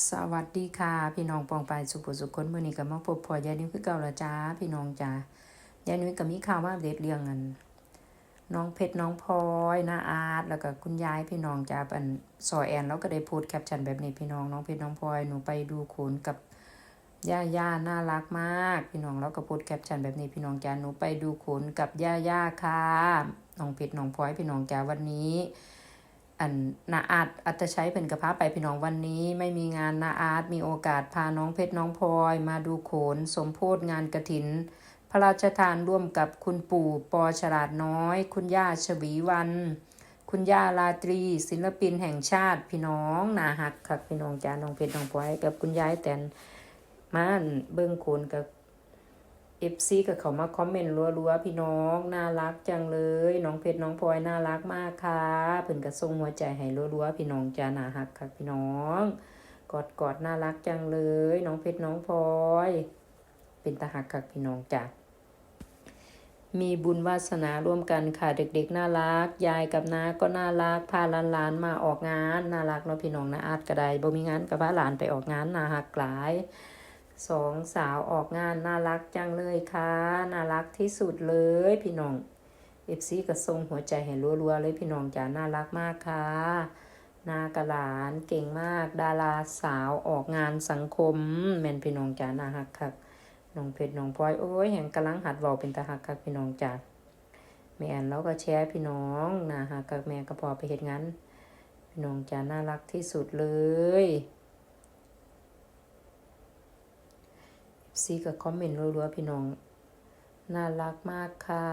สวัสดีค่ะ พี่น้องปองไปสุขสุขคนมื่อนี้ก็มาพบพอยายนิ้วคือเก่าละจ้า พี่น้องจ้ายายนิ้วก็มีข่าวมาอัปเดเรื่องกันน้องเพชรน้องพลอยน้าอาร์ตแล้วก็คุณยายพี่น้องจ้าอันซอแอนแล้วก็ได้พสต์แคปชั่นแบบนี้พี่น้องน้องเพชรน้องพลอยหนูไปดูโขนกับย่าย่าน่ารักมาก พี่น้องแล้วก็พสต์แคปชั่นแบบนี้พี่น้องจ้าหนูไปดูโขนกับย่าย่าค่ะน้องเพชรน้องพลอยพี่น้องจ้าวันนี้ อันนาอาร์ตอัตชัยเป็นกระพาไปพี่น้องวันนี้ไม่มีงานนาอาร์ตมีโอกาสพาน้องเพชรน้องพลอย มาดูโขน สมโพธงานกระถิน พระราชทานร่วมกับคุณปู่ปอฉลาดน้อย คุณย่าชวีวัน คุณย่าลาตรี ศิลปินแห่งชาติพี่น้องนาหักคักพี่น้องจ้าน้องเพชรน้องพลอยกับคุณยายแตนมานเบิ่งโขนกับ เอฟซีกับเขามาคอมเมนต์รัวๆพี่น้องน่ารักจังเลย น้องเพชรน้องพลอยน่ารักมากค่ะเพิ่นก็ส่งหัวใจให้รัวๆพี่น้องจ้าน่าฮักค่ะพี่น้องกอดกอดน่ารักจังเลย น้องเพชรน้องพลอย เป็นตาหักค่ะพี่น้องจ้ามีบุญวาสนาร่วมกันค่ะเด็กๆน่ารัก ยายกับน้าก็น่ารักพาหลานๆมาออกงานน่ารักเนาะพี่น้องนะอาจก็ได้บ่มีงานก็พาหลานไปออกงานน่าฮักหลาย สองสาวออกงานน่ารักจังเลยค่ะน่ารักที่สุดเลยพี่น้องเอฟซีก็ส่งหัวใจให้รัวๆเลยพี่น้องจ๋าน่ารักมากค่ะนากระหลานเก่งมาก ดาราสาวออกงานสังคม แม่นพี่น้องจ๋าน่าฮักคักน้องเพชรน้องพลอยโอ้ยแห่งกำลังหัดเว้าเป็นตาฮักคักพี่น้องจ๋าแม่แอนเราก็แชร์พี่น้องน่าฮักคักแม่ก็พอไปเฮ็ดงานพี่น้องจ๋าน่ารักที่สุดเลย ซีกับคอมเมนต์รัวๆพี่น้อง น่ารักมากค่ะ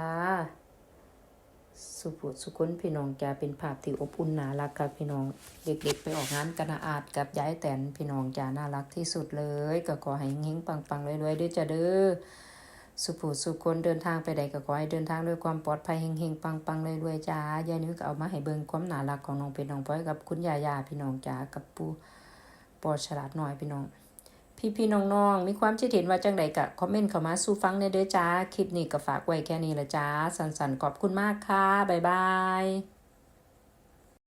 สุภุสุคนพี่น้องจะเป็นภาพที่อบอุ่นน่ารักครับพี่น้อง เด็กๆ ไปออกงานกันอาดกับย้ายแตนพี่น้องจะน่ารักที่สุดเลย ก็ขอให้เฮงปังๆรวยๆด้วยจ้ะเด้อสุภุสุคนเดินทางไปใดก็ขอให้เดินทางด้วยความปลอดภัยเฮงๆปังๆรวยๆจ้ายายนิ้วก็เอามาให้เบิ่งความน่ารักของน้องเป็นน้องพลอยกับคุณยายาพี่น้องจ้ากับปูปอฉลาดหน่อยพี่น้อง พี่พี่น้องๆ มีความคิดเห็นว่าจังใดกะคอมเมนต์เข้ามาสู่ฟังในเด้อจ้า คลิปนี้ก็ฝากไว้แค่นี้ละจ้า สันๆขอบคุณมากค่ะ บ๊ายบาย